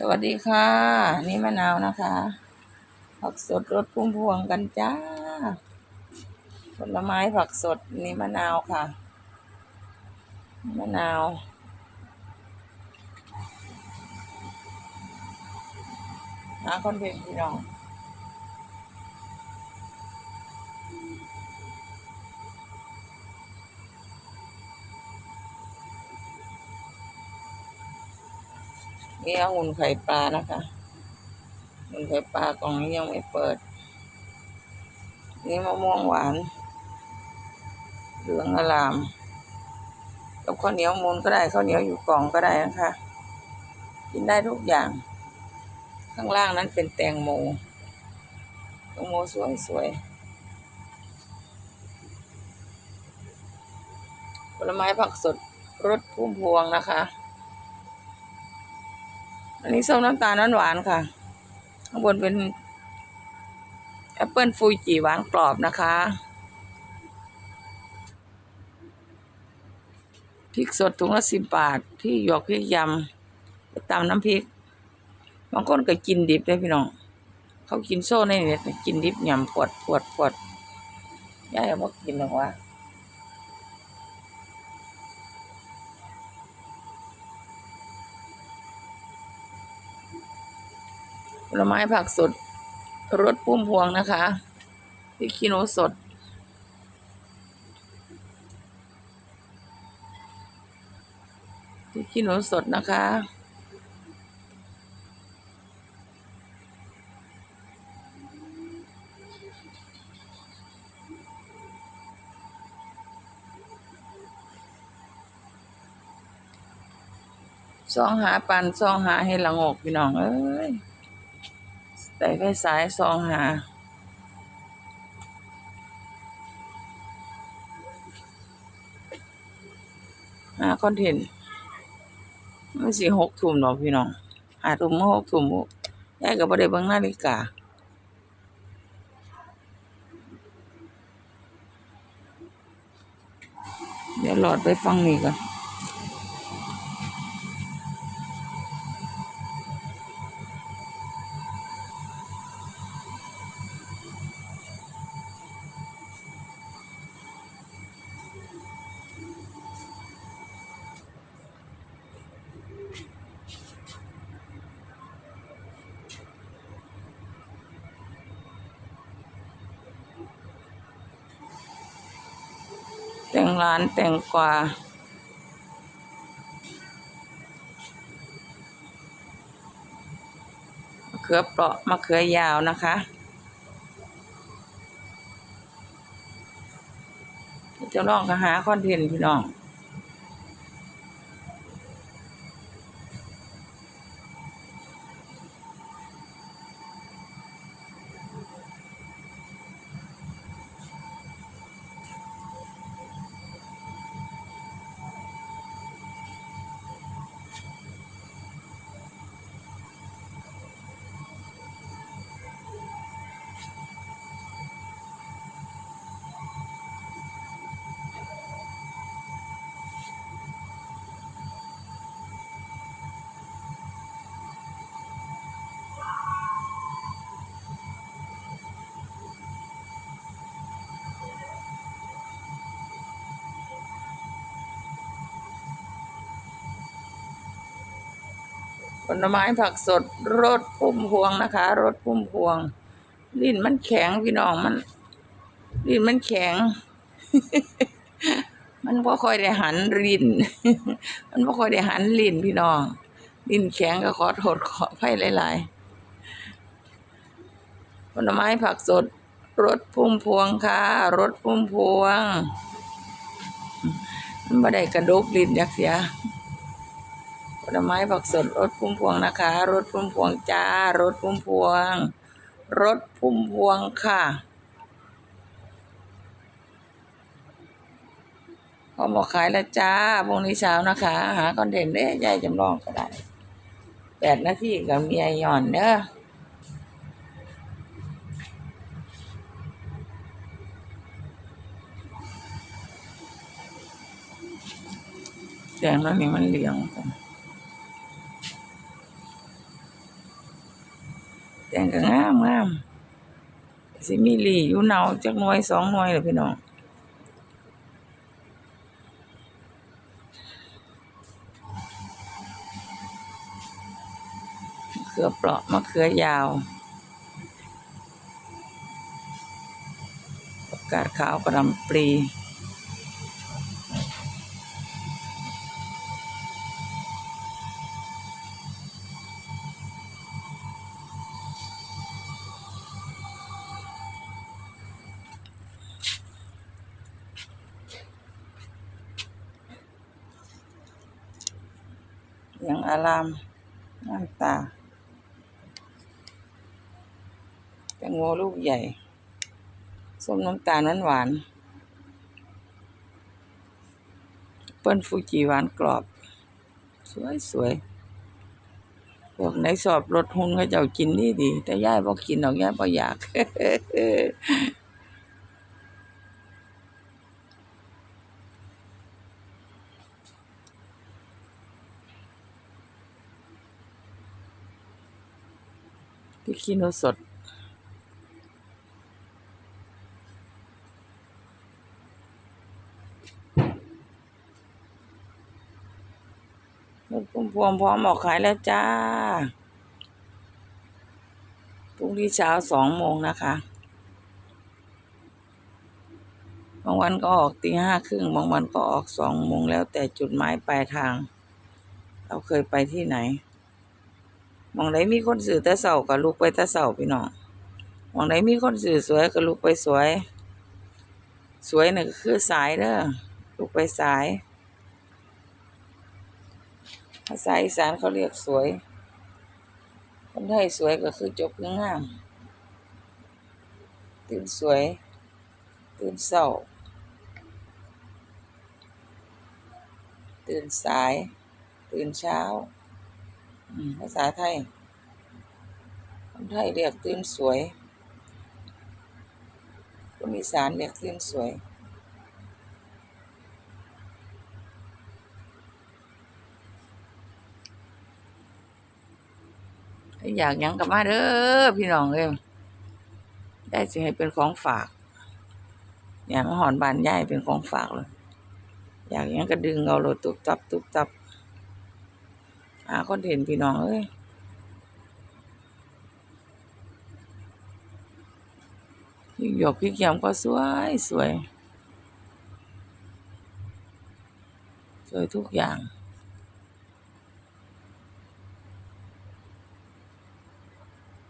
สวัสดีค่ะ นี่มะนาวนะคะผักสดรสพุ่มพวงกันจ้า ผลไม้ผักสดนี่มะนาวค่ะ มะนาว หาคอนเทนต์พี่น้อง นี่องุ่นไข่ปลานะคะองุ่นไข่ปลากล่องนี้ยังไม่เปิด นี่มะม่วงหวาน เหลืองอลามกับข้าวเหนียวมูนก็ได้ข้าวเหนียวอยู่กล่องก็ได้นะคะ กินได้ทุกอย่าง ข้างล่างนั้นเป็นแตงโมแตงโมสวยสวยผลไม้ผักสดรสพุ่มพวงนะคะ อันนี้ส้มน้ำตาลหวานค่ะ ข้างบนเป็นแอปเปิลฟูจิหวานกรอบนะคะพริกสดถุงละสิบบาท ที่หยอกพริกยำไปตำน้ำพริกบางคนก็กินดิบเลยพี่น้อง เขากินโซ่ในเน็ตกินดิบยำปวดปวดปวดยายเอามากินหรอวะ ผลไม้ผักสดรสพุ่มพวงนะคะพริกขี้หนูสด พริกขี้หนูสดนะคะ ซองหาปันซองหาให้ละงกพี่น้อง เอ้ย แต่ไฟสายซองหาหาคอนเทนต์มันสิหกทุ่มเนาะพี่น้องหาทุ่มมาหกทุ่มยายก็บ่ได้เบิ่งนาฬิกาเดี๋ยวหลอดไปฟังนี่ก่อน ต่งร้านแต่งกว่ามะเขือเปราะมะเขือยาวนะคะจะลองก็หาคอนเทนต์พี่น้อง ผลไม้ผักสดรสพุ่มพวงนะคะรสพุ่มพวง ลิ้นมันแข็งพี่น้องมัน ลิ้นมันแข็ง มันบ่ค่อยได้หันลิ้นมันบ่ค่อยได้หันลิ้นพี่น้อง ลิ้นแข็งก็ขอโทษขออภัยหลายๆผลไม้ผักสดรสพุ่มพวงค่ะรสพุ่มพวงมันบ่ได้กระดกลิ้นยักเสีย ผลไม้ผักสดรสพุ่มพวงนะคะรสพุ่มพวงจ้ารสพุ่มพวงรสพุ่มพวงค่ะพอหมอขายแล้วจ้าพรุ่งนี้เช้านะคะ หาคอนเทนต์เด้ยายจำลองก็ได้แปดนาทีกับเมียหย่อนเด้อแดงแล้วนี่มันเหลืองกัน แต่งก็งามงามสิมีหลีอยู่เนาจักหน่วยสองหน่วยเลยพี่น้องเขือเปราะมะเขือยาวผักาดขาวกระหลำปลี เหลืองอารามน้ำตา แตงโมลูกใหญ่ ส้มน้ำตาลหวานๆเปิ้ลฟูจิหวานกรอบ สวยสวยๆพวกไหนสอบรถหุ่นก็เจ้ากินดีดี แต่ย่ายบ่กินดอกย่ายบ่อยาก พี่ขี้หนูสด รถพุ่มพวงพร้อมออกขายแล้วจ้าพรุ่งนี้เช้าสองโมงนะคะบางวันก็ออกตีห้าครึ่งบางวันก็ออกสองโมงแล้วแต่จุดหมายปลายทาง เราเคยไปที่ไหน มองไหนมีคนสื่อต่เสาก็ลุกไปต่เสาพี่น้องมองไหนมีคนสื่อสวยก็ลุกไปสวย สวยนี่ก็คือสายเด้อลุกไปสายภาษาอีสานเขาเรียกสวย คนไทยสวยก็คือจบงามตื่นสวย ตื่นเศร้า ตื่นสาย ตื่นเช้า ภาษาไทย คนไทยเรียกตื่นสวย คนอีสานเรียกตื่นสวย อยากยังกับมาเด้อพี่น้องเอ้ยได้สิให้เป็นของฝาก อยากมาหอนบานยายเป็นของฝากเลย อยากยังก็ดึงเอาโลตุบตับตุบตับ หาคอนเทนต์พี่น้องเอ้ยพี่หยกพี่เขียมก็สวยสวย สวยทุกอย่าง